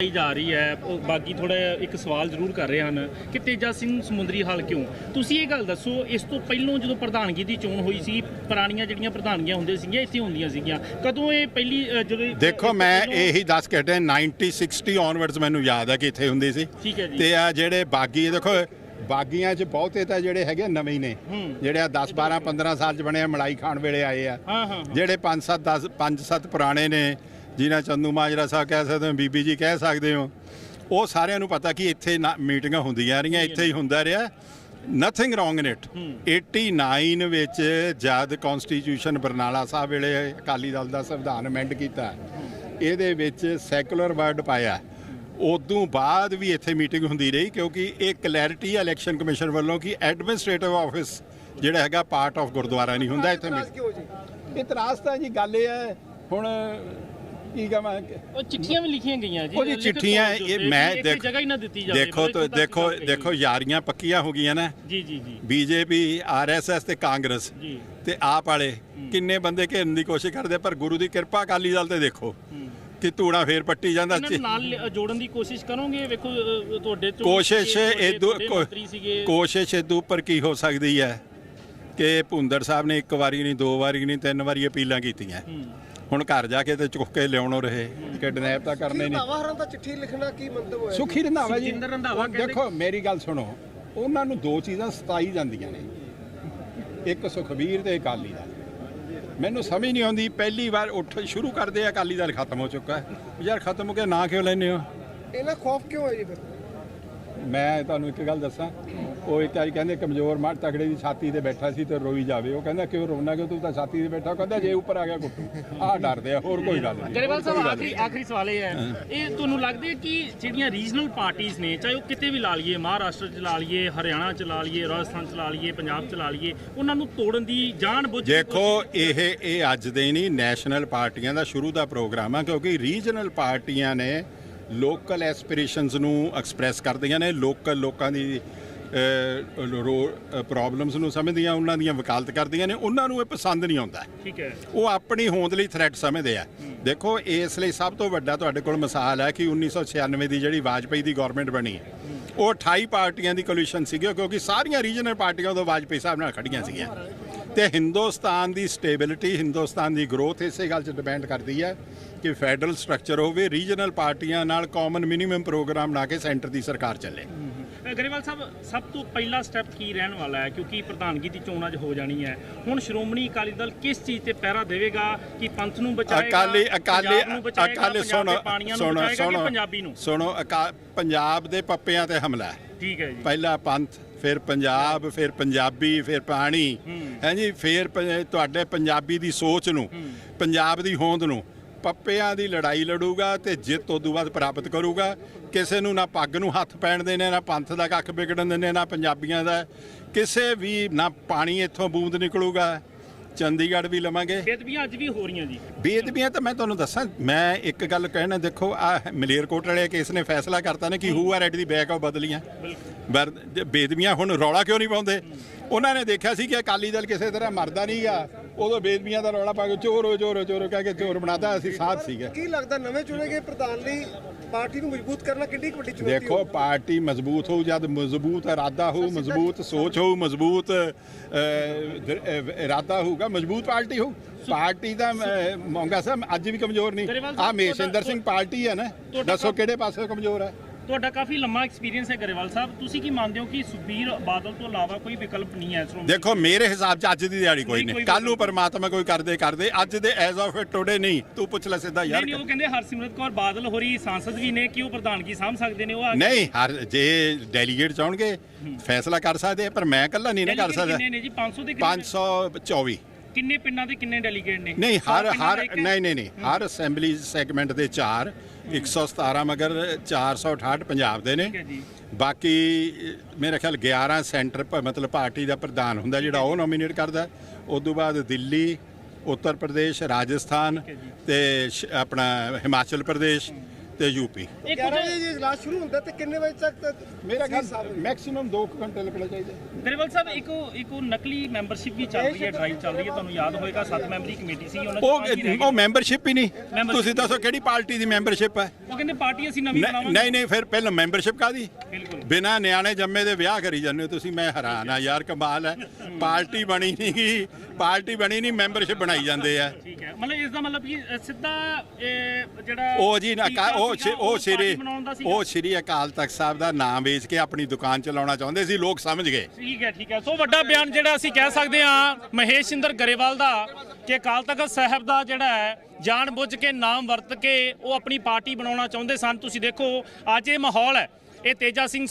ਲਈ ਜਾ ਰਹੀ ਹੈ ਉਹ ਬਾਕੀ ਥੋੜਾ ਇੱਕ ਸਵਾਲ ਜ਼ਰੂਰ ਕਰ ਰਹੇ ਹਨ ਕਿ ਤੇਜਾ ਸਿੰਘ ਸਮੁੰਦਰੀ ਹਾਲ ਕਿਉਂ ਤੁਸੀਂ ਇਹ ਗੱਲ ਦੱਸੋ ਇਸ ਤੋਂ ਪਹਿਲਾਂ ਜਦੋਂ ਪ੍ਰਧਾਨਗੀ ਦੀ ਚੋਣ ਹੋਈ ਸੀ ਪੁਰਾਣੀਆਂ ਜਿਹੜੀਆਂ ਪ੍ਰਧਾਨਗੀਆਂ ਹੁੰਦੀਆਂ ਸੀਗੀਆਂ ਇੱਥੇ ਹੁੰਦੀਆਂ ਸੀਗੀਆਂ ਕਦੋਂ ਇਹ ਪਹਿਲੀ ਜਦੋਂ ਦੇਖੋ ਮੈਂ ਇਹੀ ਦੱਸ ਕੇ ਹਟਿਆ 90 60 ਔਨਵਰਡਸ ਮੈਨੂੰ ਯਾਦ ਹੈ ਕਿ ਇੱਥੇ ਹੁੰਦੀ ਸੀ ਠੀਕ ਹੈ ਜੀ। ਤੇ ਆ ਜਿਹੜੇ ਬਾਗੀ ਦੇਖੋ ਬਾਗੀਆਂ 'ਚ ਬਹੁਤੇ ਤਾਂ ਜਿਹੜੇ ਹੈਗੇ ਨਵੇਂ ਹੀ ਨੇ। ਜਿਹੜੇ ਆ 10 12 15 ਸਾਲ 'ਚ ਬਣੇ ਆ ਮਲਾਈ ਖਾਣ ਵੇਲੇ ਆਏ ਆ। ਜਿਹੜੇ 5 7 10 5 7 ਪੁਰਾਣੇ ਨੇ ਜਿਨ੍ਹਾਂ ਚੰਦੂ ਮਾਜਰਾ ਸਾਹਿਬ ਕਹਿ ਸਕਦੇ ਹੋ ਬੀਬੀ ਜੀ ਕਹਿ ਸਕਦੇ ਹੋ ਉਹ ਸਾਰਿਆਂ ਨੂੰ ਪਤਾ ਕਿ ਇੱਥੇ ਨਾ- ਮੀਟਿੰਗਾਂ ਹੁੰਦੀਆਂ ਰਹੀਆਂ ਇੱਥੇ ਹੀ ਹੁੰਦਾ ਰਿਹਾ। ਨਥਿੰਗ ਰੋਂਗ ਇਨ ਇਟ 89 ਵਿੱਚ ਜਦ ਕਨਸਟੀਟਿਊਸ਼ਨ ਬਰਨਾਲਾ ਸਾਹਿਬ ਵੇਲੇ ਅਕਾਲੀ ਦਲ ਦਾ ਸੰਵਿਧਾਨ ਅਮੈਂਡ ਕੀਤਾ ਇਹਦੇ ਵਿੱਚ ਸੈਕੂਲਰ ਵਰਡ ਪਾਇਆ। ਉਦੋਂ ਬਾਅਦ ਵੀ ਇੱਥੇ ਮੀਟਿੰਗ ਹੁੰਦੀ ਰਹੀ ਕਿਉਂਕਿ ਇਹ ਕਲੈਰਿਟੀ ਹੈ ਇਲੈਕਸ਼ਨ ਕਮਿਸ਼ਨ ਵੱਲੋਂ ਕਿ ਐਡਮਿਨਿਸਟ੍ਰੇਟਿਵ ਆਫਿਸ ਜਿਹੜਾ ਹੈਗਾ ਪਾਰਟ ਆਫ ਗੁਰਦੁਆਰਾ ਨਹੀਂ ਹੁੰਦਾ ਇੱਥੇ ਜੀ? ਇਤਰਾਜ਼ ਤਾਂ ਜੀ ਗੱਲ ਇਹ ਹੈ ਹੁਣ ਕੀ ਕਹਾਂ ਉਹ ਚਿੱਠੀਆਂ ਵੀ ਲਿਖੀਆਂ ਗਈਆਂ ਜੀ ਉਹ ਜੀ ਲਿਖਤ ਚਿੱਠੀਆਂ ਇਹ ਮੈਂ ਜਗ੍ਹਾ ਹੀ ਨਾ ਦਿੱਤੀ ਜਾਵੇ ਦੇਖੋ ਤਾਂ ਦੇਖੋ। ਦੇਖੋ ਯਾਰੀਆਂ ਪੱਕੀਆਂ ਹੋ ਗਈਆਂ ਨਾ। ਜੀ ਜੀ ਜੀ। ਬੀਜੇਪੀ ਆਰਐਸਐਸ ਤੇ ਕਾਂਗਰਸ ਜੀ। ਤੇ ਆਪ ਵਾਲੇ ਕਿੰਨੇ ਬੰਦੇ ਘੇਰਨ ਦੀ ਕੋਸ਼ਿਸ਼ ਕਰਦੇ ਪਰ ਗੁਰੂ ਦੀ ਕਿਰਪਾ ਅਕਾਲੀ ਦਲ ਤੇ ਦੇਖੋ ਕਿ ਧੂਣਾ ਫੇਰ ਪੱਟੀ ਜਾਂਦਾ। ਨਾਲ ਜੋੜਨ ਦੀ ਕੋਸ਼ਿਸ਼ ਕਰੋਗੇ? ਵੇਖੋ ਤੁਹਾਡੇ ਤੋਂ ਕੋਸ਼ਿਸ਼ ਇਦੋਂ ਕੋਸ਼ਿਸ਼ ਇਦੋਂ ਉੱਪਰ ਕੀ ਹੋ ਸਕਦੀ ਹੈ ਕਿ ਭੁੰਦਰ ਸਾਹਿਬ ਨੇ ਇੱਕ ਵਾਰੀ ਨਹੀਂ ਦੋ ਵਾਰੀ ਨਹੀਂ ਤਿੰਨ ਵਾਰੀ ਅਪੀਲਾਂ ਕੀਤੀਆਂ। ਹੁਣ ਘਰ ਜਾ ਕੇ ਤੇ ਚੁੱਕ ਕੇ ਲਿਆਉਣੋਂ ਰਹੇ। ਕਿਡਨੈਪ ਤਾਂ ਕਰਨੇ ਨਹੀਂ। ਰੰਧਾਵਾ ਹਰਾਂ ਦਾ ਚਿੱਠੀ ਲਿਖਣਾ ਕੀ ਮੰਤਵ ਹੋਇਆ? ਸੁਖੀ ਰੰਧਾਵਾ ਜੀ ਸੁਖਜਿੰਦਰ ਰੰਧਾਵਾ ਉਹ ਦੇਖੋ ਮੇਰੀ ਗੱਲ ਸੁਣੋ। ਉਹਨਾਂ ਨੂੰ ਦੋ ਚੀਜ਼ਾਂ ਸਤਾਈ ਜਾਂਦੀਆਂ ਨੇ। ਇੱਕ ਸੁਖਬੀਰ ਤੇ ਅਕਾਲੀ ਦਲ। ਮੈਨੂੰ ਸਮਝ ਨਹੀਂ ਆਉਂਦੀ ਪਹਿਲੀ ਵਾਰ ਉੱਠ ਸ਼ੁਰੂ ਕਰਦੇ ਆ ਅਕਾਲੀ ਦਲ ਖਤਮ ਹੋ ਚੁੱਕਾ ਹੈ। ਯਾਰ ਖਤਮ ਹੋ ਗਿਆ ਨਾ ਕਿਉਂ ਲੈਨੇ ਹੋ? ਇਹਨਾਂ ਖੌਫ ਕਿਉਂ ਹੈ ਜੀ ਫਿਰ? ਮੈਂ ਤੁਹਾਨੂੰ ਇੱਕ ਗੱਲ ਦੱਸਾਂ। ਉਹ ਇੱਕ ਵਾਰੀ ਕਹਿੰਦੇ ਕਮਜ਼ੋਰ ਮਰ ਤਗੜੇ ਦੀ ਛਾਤੀ ਤੇ ਬੈਠਾ ਸੀ ਤੇ ਰੋਈ ਜਾਵੇ। ਉਹ ਕਹਿੰਦਾ ਕਿਉਂ ਰੋਣਾ? ਕਿਉਂ ਤੂੰ ਤਾਂ ਛਾਤੀ ਤੇ ਬੈਠਾ? ਉਹ ਕਹਿੰਦਾ ਜੇ ਉੱਪਰ ਆ ਗਿਆ ਕੁੱਟੂ। ਆਹ ਡਰਦੇ ਆ ਹੋਰ ਕੋਈ ਗੱਲ ਨਹੀਂ। ਗਰੇਵਾਲ ਸਾਹਿਬ ਆਖਰੀ ਆਖਰੀ ਸਵਾਲ ਇਹ ਹੈ। ਇਹ ਤੁਹਾਨੂੰ ਲੱਗਦਾ ਕਿ ਜਿਹੜੀਆਂ ਰੀਜਨਲ ਪਾਰਟੀਆਂ ਨੇ ਚਾਹੇ ਉਹ ਕਿਤੇ ਵੀ ਲਾ ਲਈਏ ਮਹਾਰਾਸ਼ਟਰ ਚ ਲਾ ਲਈਏ ਹਰਿਆਣਾ ਚ ਲਾ ਲਈਏ ਰਾਜਸਥਾਨ ਚ ਲਾ ਲਈਏ ਪੰਜਾਬ ਚ ਲਾ ਲਈਏ ਉਹਨਾਂ ਨੂੰ ਤੋੜਨ ਦੀ ਜਾਣ ਬੁੱਝ ਦੇਖੋ ਇਹ ਇਹ ਅੱਜ ਦੇ ਨਹੀਂ ਨੈਸ਼ਨਲ ਪਾਰਟੀਆਂ ਦਾ ਸ਼ੁਰੂ ਦਾ ਪ੍ਰੋਗਰਾਮ ਆ ਕਿਉਂਕਿ ਰੀਜਨਲ ਪਾਰਟੀਆਂ ਨੇ ਲੋਕਲ ਐਸਪੀਰੇਸ਼ਨਸ ਨੂੰ ਐਕਸਪ੍ਰੈਸ ਕਰਦੀਆਂ ਨੇ ਲੋਕਲ ਲੋਕਾਂ ਦੀ ਪ੍ਰੋਬਲਮਸ ਨੂੰ ਸਮਝਦੀਆਂ ਉਹਨਾਂ ਦੀਆਂ ਵਕਾਲਤ ਕਰਦੀਆਂ ਨੇ ਉਹਨਾਂ ਨੂੰ ਇਹ ਪਸੰਦ ਨਹੀਂ ਆਉਂਦਾ। ਠੀਕ ਹੈ। ਉਹ ਆਪਣੀ ਹੋਂਦ ਲਈ ਥ੍ਰੈਟ ਸਮਝਦੇ ਆ। ਦੇਖੋ ਇਸ ਲਈ ਸਭ ਤੋਂ ਵੱਡਾ ਤੁਹਾਡੇ ਕੋਲ ਮਿਸਾਲ ਹੈ ਕਿ 1996 ਦੀ ਜਿਹੜੀ ਵਾਜਪਈ ਦੀ ਗਵਰਨਮੈਂਟ ਬਣੀ ਹੈ ਉਹ 28 ਪਾਰਟੀਆਂ ਦੀ ਕੋਲੀਸ਼ਨ ਸੀਗੀ ਕਿਉਂਕਿ ਸਾਰੀਆਂ ਰੀਜਨਲ ਪਾਰਟੀਆਂ ਉਦੋਂ ਵਾਜਪਈ ਸਾਹਿਬ ਨਾਲ ਖੜੀਆਂ ਸੀਗੀਆਂ। ਤੇ ਹਿੰਦੁਸਤਾਨ ਦੀ ਸਟੇਬਿਲਿਟੀ ਹਿੰਦੁਸਤਾਨ ਦੀ ਗਰੋਥ ਇਸੇ ਗੱਲ 'ਚ ਡਿਪੈਂਡ ਕਰਦੀ ਹੈ ਕਿ ਫੈਡਰਲ ਸਟਰਕਚਰ ਹੋਵੇ ਰੀਜਨਲ ਪਾਰਟੀਆਂ ਨਾਲ ਕਾਮਨ ਮਿਨੀਮਮ ਪ੍ਰੋਗਰਾਮ ਬਣਾ ਕੇ ਸੈਂਟਰ ਦੀ ਸਰਕਾਰ ਚੱਲੇ। ਗਰੇਵਾਲ ਸਾਹਿਬ ਸਭ ਤੋਂ ਪਹਿਲਾ ਸਟੈਪ ਕੀ ਰਹਿਣ ਵਾਲਾ ਹੈ? ਕਿਉਂਕਿ ਪ੍ਰਧਾਨਗੀ ਦੀ ਚੋਣ ਅੱਜ ਹੋ ਜਾਣੀ ਹੈ। ਹੁਣ ਸ਼੍ਰੋਮਣੀ ਅਕਾਲੀ ਦਲ ਕਿਸ ਚੀਜ਼ ਤੇ ਪਹਿਰਾ ਦੇਵੇਗਾ ਕਿ ਪੰਥ ਨੂੰ ਬਚਾਏਗਾ ਅਕਾਲੀ ਅਕਾਲੀ ਅਕਾਲੀ ਸੁਣੋ ਸੁਣੋ ਸੁਣੋ ਪੰਜਾਬੀ ਨੂੰ? ਸੁਣੋ ਪੰਜਾਬ ਦੇ ਪੱਪਿਆਂ ਤੇ ਹਮਲਾ ਠੀਕ ਹੈ ਜੀ। ਪਹਿਲਾ ਪੰਥ ਫਿਰ ਪੰਜਾਬ ਫਿਰ ਪੰਜਾਬੀ ਫਿਰ ਪਾਣੀ। ਹੈ। ਜੀ? ਫਿਰ ਤੁਹਾਡੇ ਪੰਜਾਬੀ ਦੀ ਸੋਚ ਨੂੰ ਪੰਜਾਬ ਦੀ ਹੋਂਦ ਨੂੰ। ਪੱਪਿਆਂ ਦੀ ਲੜਾਈ ਲੜੂਗਾ ਤੇ ਜਿੱਤ ਉਦੋਂ ਬਾਅਦ ਪ੍ਰਾਪਤ ਕਰੂਗਾ। ਕਿਸੇ ਨੂੰ ਨਾ ਪੱਗ ਨੂੰ ਹੱਥ ਪੈਣ ਦੇਣੇ, ਨਾ ਪੰਥ ਦਾ ਕੱਖ ਵਿਗੜਨ ਦੇਣੇ ਨਾ ਪੰਜਾਬੀਆਂ ਦਾ। ਕਿਸੇ ਵੀ ਨਾ ਪਾਣੀ ਇੱਥੋਂ ਬੂੰਦ ਨਿਕਲੂਗਾ। ਚੰਡੀਗੜ੍ਹ ਵੀ ਲਵਾਂਗੇ। ਬੇਦਬੀਆਂ ਅੱਜ ਵੀ ਹੋ ਰਹੀਆਂ ਜੀ। ਬੇਦਬੀਆਂ ਤਾਂ ਮੈਂ ਤੁਹਾਨੂੰ ਦੱਸਾਂ ਮੈਂ ਇੱਕ ਗੱਲ ਕਹਿਣਾ ਦੇਖੋ ਆ ਮਲੇਰਕੋਟ ਵਾਲੇ ਕੇਸ ਨੇ ਫੈਸਲਾ ਕਰਤਾ ਨੇ ਕਿ who are at the back of ਬਦਲੀਆਂ। ਬੇਦਬੀਆਂ ਹੁਣ ਰੌਲਾ ਕਿਉਂ ਨਹੀਂ ਪਾਉਂਦੇ? ਉਹਨਾਂ ਨੇ ਦੇਖਿਆ ਸੀ ਕਿ ਅਕਾਲੀ ਦਲ ਕਿਸੇ ਤਰ੍ਹਾਂ ਮਰਦਾ ਨਹੀਂਗਾ ਉਦੋਂ ਬੇਦਬੀਆਂ ਦਾ ਰੌਲਾ ਪਾ ਕੇ ਚੋਰ ਹੋ ਚੋਰ ਹੋ ਚੋਰ ਕਹਿ ਕੇ ਚੋਰ ਬਣਾਤਾ ਅਸੀਂ ਸਾਥ ਸੀਗੇ। ਕੀ ਲੱਗਦਾ ਨਵੇਂ ਚੁਣੇ ਗਏ ਪ੍ਰਧਾਨ ਲਈ ਪਾਰਟੀ ਨੂੰ ਮਜ਼ਬੂਤ ਕਰਨਾ ਕਿੰਨੀ ਵੱਡੀ ਚੁਣੌਤੀ ਦੇਖੋ ਹੋਊ? ਪਾਰਟੀ ਮਜ਼ਬੂਤ ਹੋਊ ਜਦ ਮਜ਼ਬੂਤ ਇਰਾਦਾ ਹੋਊ ਮਜ਼ਬੂਤ ਸੋਚ ਹੋਊ ਮਜ਼ਬੂਤ ਇਰਾਦਾ ਹੋਊਗਾ ਮਜ਼ਬੂਤ ਪਾਰਟੀ ਹੋਊ। ਪਾਰਟੀ ਦਾ ਮੌਂਗਾ ਸਾਹਿਬ ਅੱਜ ਵੀ ਕਮਜ਼ੋਰ ਨਹੀਂ। ਆ ਮੇਸ਼ਿੰਦਰ ਸਿੰਘ ਪਾਰਟੀ ਹੈ ਨਾ। ਦੱਸੋ ਕਿਹੜੇ ਪਾਸੇ ਕਮਜ਼ੋਰ ਹੈ? ਤੁਹਾਡਾ ਕਾਫੀ ਲੰਮਾ ਐਕਸਪੀਰੀਅੰਸ ਹੈ ਗਰੇਵਾਲ ਸਾਹਿਬ। ਤੁਸੀਂ ਕੀ ਮੰਨਦੇ ਹੋ ਕਿ ਸੁਖਬੀਰ ਬਾਦਲ ਤੋਂ ਇਲਾਵਾ ਕੋਈ ਵਿਕਲਪ ਨਹੀਂ ਹੈ ਸ਼੍ਰੋਮਣੀ ਦੇਖੋ ਮੇਰੇ ਹਿਸਾਬ 'ਚ ਅੱਜ ਦੀ ਦਿਹਾੜੀ ਕੋਈ ਨਹੀਂ, ਨਹੀਂ। ਕੱਲ ਨੂੰ ਪਰਮਾਤਮਾ ਕੋਈ ਕਰਦੇ ਕਰਦੇ। ਅੱਜ ਦੇ ਐਜ਼ ਆਫ ਟੁਡੇ ਨਹੀਂ। ਤੂੰ ਪੁੱਛ ਲੈ ਸਿੱਧਾ ਨਹੀਂ ਯਾਰ। ਨਹੀਂ ਉਹ ਕਹਿੰਦੇ ਹਰਸਿਮਰਤ ਕੌਰ ਬਾਦਲ ਹੋਰੀ ਸਾਂਸਦ ਵੀ ਨੇ। ਕਿ ਉਹ ਪ੍ਰਧਾਨਗੀ ਸਾਂਭ ਸਕਦੇ ਨੇ ਉਹ ਨਹੀਂ ਹਰ ਜੇ ਡੈਲੀਗੇਟ ਚਾਹਣਗੇ ਫੈਸਲਾ ਕਰ ਸਕਦੇ ਪਰ ਮੈਂ ਇਕੱਲਾ ਨਹੀਂ ਨਾ ਕਰ ਸਕਦਾ। ਕਿੰਨੇ ਨੇ ਜੀ? 500 ਦੇ ਕਿੰਨੇ? 524 ਕਿੰਨੇ ਪਿੰਡਾਂ ਦੇ ਕਿੰਨੇ ਡੈਲੀਗੇਟ ਨੇ? ਨਹੀਂ ਹਰ ਹਰ? ਨਹੀਂ ਨਹੀਂ ਨਹੀਂ ਹਰ ਅਸੈਂਬਲੀ ਸੈਗਮੈਂਟ ਦੇ 4 117 ਮਗਰ 468 ਪੰਜਾਬ ਦੇ ਨੇ। ਬਾਕੀ ਮੇਰਾ ਖਿਆਲ 11 ਸੈਂਟਰ ਮਤਲਬ ਪਾਰਟੀ ਦਾ ਪ੍ਰਧਾਨ ਹੁੰਦਾ ਜਿਹੜਾ ਉਹ ਨੋਮੀਨੇਟ ਕਰਦਾ। ਉਸ ਤੋਂ ਬਾਅਦ ਦਿੱਲੀ ਉੱਤਰ ਪ੍ਰਦੇਸ਼ ਰਾਜਸਥਾਨ। ਤੇ ਆਪਣਾ ਹਿਮਾਚਲ ਪ੍ਰਦੇਸ਼। ਤੇ ਯੂਪੀ। ਇਹ 11 ਕੁਝ ਵਜੇ ਜੇ ਇਜਲਾਸ ਸ਼ੁਰੂ ਹੁੰਦਾ ਤੇ ਕਿੰਨੇ ਵਜੇ ਤੱਕ ਮੇਰਾ ਖਿਆਲ ਮੈਕਸਿਮਮ 2 ਘੰਟੇ ਲੱਗਣਾ ਚਾਹੀਦਾ। ਗਰੇਵਾਲ ਸਾਹਿਬ ਇੱਕ ਇੱਕ ਨਕਲੀ ਮੈਂਬਰਸ਼ਿਪ ਵੀ ਚੱਲ ਰਹੀ ਹੈ ਡਰਾਈਵ ਚੱਲ ਰਹੀ ਹੈ ਤੁਹਾਨੂੰ ਯਾਦ ਹੋਏਗਾ 7 ਮੈਂਬਰੀ ਕਮੇਟੀ ਸੀ ਉਹਨਾਂ ਉਹ ਮੈਂਬਰਸ਼ਿਪ ਹੀ ਨਹੀਂ। ਤੁਸੀਂ ਦੱਸੋ ਕਿਹੜੀ ਪਾਰਟੀ ਦੀ ਮੈਂਬਰਸ਼ਿਪ ਹੈ? ਉਹ ਕਹਿੰਦੇ ਪਾਰਟੀ ਅਸੀਂ ਨਵੀਂ ਬਣਾਵਾਂਗੇ। ਨਹੀਂ ਨਹੀਂ ਫਿਰ ਪਹਿਲਾਂ ਮੈਂਬਰਸ਼ਿਪ ਕਾਦੀ ਬਿਲਕੁਲ। ਬਿਨਾ ਨਿਆਣੇ ਜੰਮੇ ਦੇ ਵਿਆਹ ਕਰੀ ਜਾਂਦੇ ਹੋ ਤੁਸੀਂ ਮੈਂ ਹੈਰਾਨ ਆ ਯਾਰ ਕਮਾਲ ਹੈ। ਪਾਰਟੀ ਬਣੀ ਨਹੀਂ ਪਾਰਟੀ ਬਣੀ ਨਹੀਂ ਮੈਂਬਰਸ਼ਿਪ ਬਣਾਈ ਜਾਂਦੇ ਆ। ਠੀਕ ਹੈ ਮਤਲਬ ਇਸ ਦਾ ਮਤਲਬ ਕਿ ਅ, ਸਿੱਧਾ ਇਹ ਜਿਹੜਾ ਉਹ ਜੀ ਨਾ ਟੀਚਾ ਉਹ ਸੀਗਾ, ਸ਼੍ਰੀ- ਉਹ ਪਾਰਟੀ ਸ਼੍ਰੀ ਬਣਾਉਣ ਦਾ ਸੀਗਾ। ਉਹ ਸ਼੍ਰੀ ਅਕਾਲ ਤਖਤ ਸਾਹਿਬ ਦਾ ਨਾਮ ਵੇਚ ਕੇ ਆਪਣੀ ਦੁਕਾਨ ਚਲਾਉਣਾ ਚਾਹੁੰਦੇ ਸੀ ਲੋਕ ਸਮਝ ਗਏ। ਠੀਕ ਹੈ ਠੀਕ ਹੈ। ਸੋ ਵੱਡਾ ਬਿਆਨ ਜਿਹੜਾ ਅਸੀਂ ਕਹਿ ਸਕਦੇ ਹਾਂ ਮਹੇਸ਼ਿੰਦਰ ਗਰੇਵਾਲ ਦਾ ਕਿ ਅਕਾਲ ਤਖਤ ਸਾਹਿਬ ਦਾ ਜਿਹੜਾ ਹੈ ਜਾਣ ਬੁੱਝ ਕੇ ਨਾਮ ਵਰਤ ਕੇ ਉਹ ਆਪਣੀ ਪਾਰਟੀ ਬਣਾਉਣਾ ਚਾਹੁੰਦੇ ਸਨ। ਤੁਸੀਂ ਦੇਖੋ ਅੱਜ ਇਹ ਮਾਹੌਲ ਹੈ। ਇਹ ਤੇਜਾ ਸਿੰਘ